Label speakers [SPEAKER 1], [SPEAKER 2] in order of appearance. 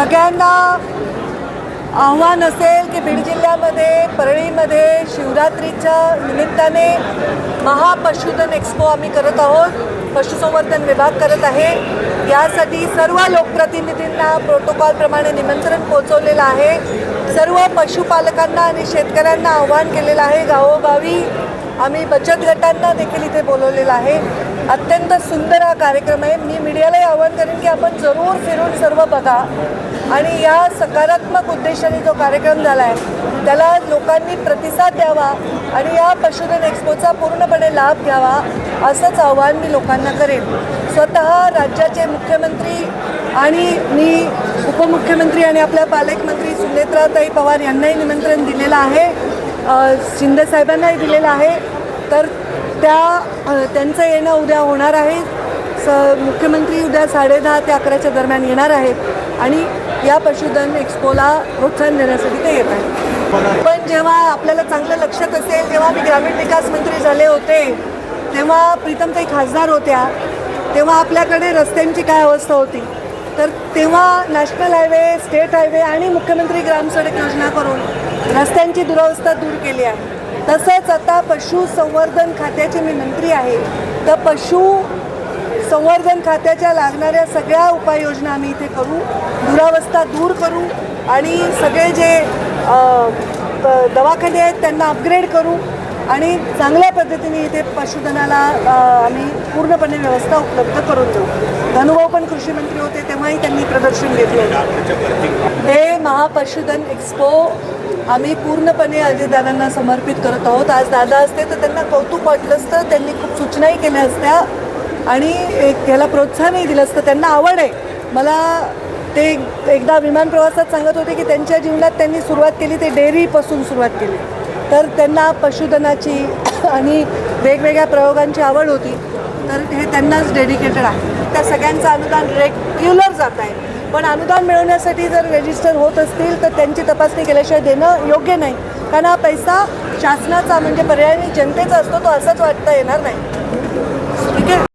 [SPEAKER 1] सगळ्यांना आव्हान असेल की बीड जिल्ह्यामध्ये परळीमध्ये शिवरात्रीच्या निमित्ताने महापशुधन एक्स्पो आम्ही करत आहोत. पशुसंवर्धन विभाग करत आहे. यासाठी सर्व लोकप्रतिनिधींना प्रोटोकॉलप्रमाणे निमंत्रण पोहोचवलेलं आहे. सर्व पशुपालकांना आणि शेतकऱ्यांना आव्हान केलेलं आहे. गावोगावी आम्ही बचत गटांना देखील इथे बोलवलेलं आहे. अत्यंत सुंदर हा कार्यक्रम आहे. मी मीडियालाही आवाहन करेन की आपण जरूर फिरून सर्व बघा. आणि या सकारात्मक उद्देशाने जो कार्यक्रम झाला आहे त्याला लोकांनी प्रतिसाद द्यावा आणि या पशुधन एक्स्पोचा पूर्णपणे लाभ घ्यावा असंच आव्हान मी लोकांना करेन. स्वतः राज्याचे मुख्यमंत्री आणि मी उपमुख्यमंत्री आणि आपल्या पालकमंत्री सुनेत्राताई पवार यांनाही निमंत्रण दिलेलं आहे. शिंदे साहेबांनाही दिलेलं आहे. तर त्या त्यांचं येणं उद्या होणार आहे. स मुख्यमंत्री उद्या साडेदहा ते अकराच्या दरम्यान येणार आहेत. आणि या पशुधन एक्स्पोला प्रोत्साहन देण्यासाठी ते येत आहेत. पण जेव्हा आपल्याला चांगलं लक्षात असेल जेव्हा मी ग्रामीण विकास मंत्री झाले होते तेव्हा प्रीतमताई खासदार होत्या तेव्हा आपल्याकडे रस्त्यांची काय अवस्था होती? तर तेव्हा नॅशनल हायवे स्टेट हायवे आणि मुख्यमंत्री ग्रामसडक योजना करून रस्त्यांची दुरावस्था दूर केली आहे. तसंच आता पशुसंवर्धन खात्याचे मी मंत्री आहे. तर पशु संवर्धन खात्याच्या लागणाऱ्या सगळ्या उपाययोजना आम्ही इथे करू दुरावस्था दूर करू आणि सगळे जे दवाखाने आहेत त्यांना अपग्रेड करू. आणि चांगल्या पद्धतीने इथे पशुधनाला आम्ही पूर्णपणे व्यवस्था उपलब्ध करून देऊ. धनुभाऊ पण कृषी मंत्री होते तेव्हाही त्यांनी प्रदर्शन घेतले होतं. हे महापशुधन एक्स्पो आम्ही पूर्णपणे अजितदादांना समर्पित करत आहोत. आज दादा असते तर त्यांना कौतुक वाटलं असतं त्यांनी खूप सूचनाही केल्या असत्या आणि एक प्रोत्साहनही दिलं असतं. त्यांना आवड आहे. मला ते एकदा विमान प्रवासात सांगत होते की त्यांच्या जीवनात त्यांनी सुरुवात केली ते डेअरीपासून सुरुवात केली. तर त्यांना पशुधनाची आणि वेगवेगळ्या प्रयोगांची आवड होती. तर हे त्यांनाच डेडिकेटेड आहे. त्या सगळ्यांचं अनुदान रेग्युलर जात आहे. पण अनुदान मिळवण्यासाठी जर रजिस्टर होत असतील तर त्यांची तपासणी केल्याशिवाय देणं योग्य नाही. कारण हा पैसा शासनाचा म्हणजे पर्यायी जनतेचा असतो तो असंच वाटता येणार नाही. ठीक आहे?